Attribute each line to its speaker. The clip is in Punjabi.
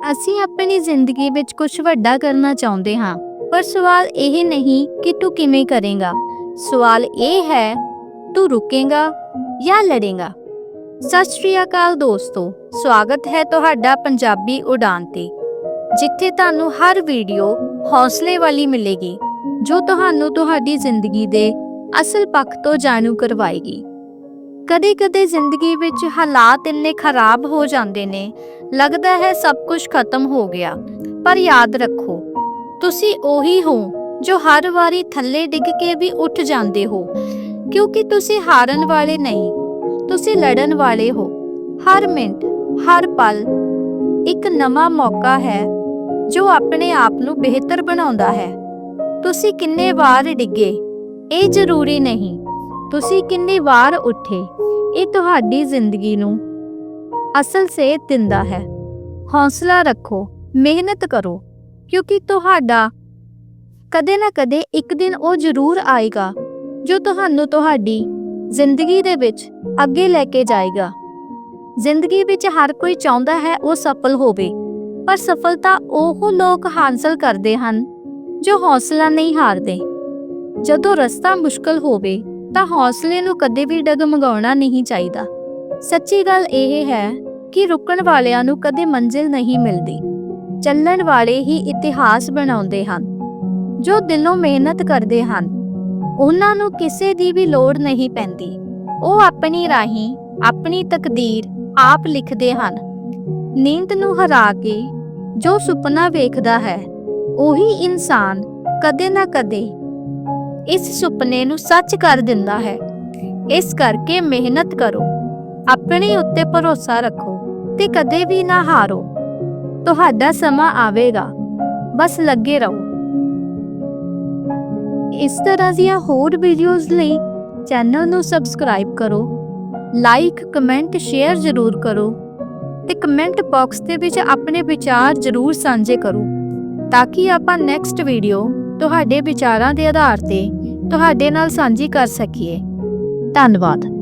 Speaker 1: ਅਸੀਂ ਆਪਣੀ ਜ਼ਿੰਦਗੀ ਵਿੱਚ ਕੁਝ ਵੱਡਾ ਕਰਨਾ ਚਾਹੁੰਦੇ ਹਾਂ, ਪਰ ਸਵਾਲ ਇਹ ਨਹੀਂ ਕਿ ਤੂੰ ਕਿਵੇਂ ਕਰੇਗਾ। ਸਵਾਲ ਇਹ ਹੈ, ਤੂੰ ਰੁਕੇਗਾ ਜਾਂ ਲੜੇਗਾ? ਸਤਿ ਸ਼੍ਰੀ ਅਕਾਲ ਦੋਸਤੋ, ਸਵਾਗਤ ਹੈ ਤੁਹਾਡਾ ਪੰਜਾਬੀ ਉਡਾਨ ਤੇ। ਜਿੱਥੇ ਤੁਹਾਨੂੰ ਹਰ ਵੀਡੀਓ ਹੌਸਲੇ ਵਾਲੀ ਮਿਲੇਗੀ, ਜੋ ਤੁਹਾਨੂੰ ਤੁਹਾਡੀ ਜ਼ਿੰਦਗੀ ਦੇ ਅਸਲ ਪੱਖ ਤੋਂ ਜਾਣੂ ਕਰਵਾਏਗੀ। ਕਦੇ-ਕਦੇ ਜ਼ਿੰਦਗੀ ਵਿੱਚ ਹਾਲਾਤ ਇੰਨੇ ਖਰਾਬ ਹੋ ਜਾਂਦੇ ਨੇ ਲੱਗਦਾ ਹੈ ਸਭ ਕੁਝ ਖਤਮ ਹੋ ਗਿਆ। ਪਰ ਯਾਦ ਰੱਖੋ, ਤੁਸੀਂ ਉਹੀ ਹੋ ਜੋ ਹਰ ਵਾਰੀ ਥੱਲੇ ਡਿੱਗ ਕੇ ਵੀ ਉੱਠ ਜਾਂਦੇ ਹੋ। ਕਿਉਂਕਿ ਤੁਸੀਂ ਹਾਰਨ ਵਾਲੇ ਨਹੀਂ, ਤੁਸੀਂ ਲੜਨ ਵਾਲੇ ਹੋ। ਹਰ ਮਿੰਟ, ਹਰ ਪਲ ਇੱਕ ਨਵਾਂ ਮੌਕਾ ਹੈ ਜੋ ਆਪਣੇ ਆਪ ਨੂੰ ਬਿਹਤਰ ਬਣਾਉਂਦਾ ਹੈ। ਤੁਸੀਂ ਕਿੰਨੇ ਵਾਰ ਡਿੱਗੇ, ਇਹ ਜ਼ਰੂਰੀ ਨਹੀਂ। ਤੁਸੀਂ ਕਿੰਨੀ ਵਾਰ ਉੱਠੇ, ਇਹ ਤੁਹਾਡੀ ਜ਼ਿੰਦਗੀ ਨੂੰ ਅਸਲ ਸੇਧ ਦਿੰਦਾ ਹੈ। ਹੌਸਲਾ ਰੱਖੋ, ਮਿਹਨਤ ਕਰੋ, ਕਿਉਂਕਿ ਤੁਹਾਡਾ ਕਦੇ ਨਾ ਕਦੇ ਇੱਕ ਦਿਨ ਉਹ ਜ਼ਰੂਰ ਆਏਗਾ, ਜੋ ਤੁਹਾਨੂੰ ਤੁਹਾਡੀ ਜ਼ਿੰਦਗੀ ਦੇ ਵਿੱਚ ਅੱਗੇ ਲੈ ਕੇ ਜਾਏਗਾ। ਜ਼ਿੰਦਗੀ ਵਿੱਚ ਹਰ ਕੋਈ ਚਾਹੁੰਦਾ ਹੈ ਉਹ ਸਫਲ ਹੋਵੇ, ਪਰ ਸਫਲਤਾ ਉਹ ਲੋਕ ਹਾਸਲ ਕਰਦੇ ਹਨ, ਜੋ ਹੌਸਲਾ ਨਹੀਂ ਹਾਰਦੇ। ਜਦੋਂ ਰਸਤਾ ਮੁਸ਼ਕਲ ਹੋਵੇ, ਤਾਂ ਹੌਸਲੇ ਨੂੰ ਕਦੇ ਵੀ ਡਗਮਗਾਉਣਾ ਨਹੀਂ ਚਾਹੀਦਾ। ਸੱਚੀ ਗੱਲ ਇਹ ਹੈ ਕਿ ਰੁਕਣ ਵਾਲਿਆਂ ਨੂੰ ਕਦੇ ਮੰਜ਼ਿਲ ਨਹੀਂ ਮਿਲਦੀ। ਚੱਲਣ ਵਾਲੇ ਹੀ ਇਤਿਹਾਸ ਬਣਾਉਂਦੇ ਹਨ, ਜੋ ਦਿਲੋਂ ਮਿਹਨਤ ਕਰਦੇ ਹਨ। ਉਹਨਾਂ ਨੂੰ ਕਿਸੇ ਦੀ ਵੀ ਲੋੜ ਨਹੀਂ ਪੈਂਦੀ। ਉਹ ਆਪਣੀ ਰਾਹੀਂ ਆਪਣੀ ਤਕਦੀਰ ਆਪ ਲਿਖਦੇ ਹਨ। ਨੀਂਦ ਨੂੰ ਹਰਾ ਕੇ ਜੋ ਸੁਪਨਾ ਵੇਖਦਾ ਹੈ, ਉਹੀ ਇਨਸਾਨ ਕਦੇ ਨਾ ਕਦੇ ਇਸ ਸੁਪਨੇ ਨੂੰ ਸੱਚ ਕਰ ਦਿੰਦਾ ਹੈ। ਇਸ ਕਰਕੇ ਮਿਹਨਤ ਕਰੋ। ਆਪਣੇ ਉੱਤੇ ਭਰੋਸਾ ਰੱਖੋ ਤੇ ਕਦੇ ਵੀ ਨਾ ਹਾਰੋ। ਤੁਹਾਡਾ ਸਮਾਂ ਆਵੇਗਾ। ਬਸ ਲੱਗੇ ਰਹੋ। ਇਸ ਤਰ੍ਹਾਂ ਦੀਆਂ ਹੋਰ ਵੀਡੀਓਜ਼ ਲਈ ਚੈਨਲ ਨੂੰ ਸਬਸਕ੍ਰਾਈਬ ਕਰੋ ਲਾਈਕ ਕਮੈਂਟ ਸ਼ੇਅਰ ਜ਼ਰੂਰ ਕਰੋ ਤੇ ਕਮੈਂਟ ਬਾਕਸ ਦੇ ਵਿੱਚ ਆਪਣੇ ਵਿਚਾਰ ਜ਼ਰੂਰ ਸਾਂਝੇ ਕਰੋ ਤਾਂ ਕਿ ਆਪਾਂ ਨੈਕਸਟ ਵੀਡੀਓ ਤੁਹਾਡੇ ਵਿਚਾਰਾਂ ਦੇ ਆਧਾਰ ਤੇ ਤੁਹਾਡੇ ਨਾਲ ਸਾਂਝੀ ਕਰ ਸਕੀਏ। ਧੰਨਵਾਦ।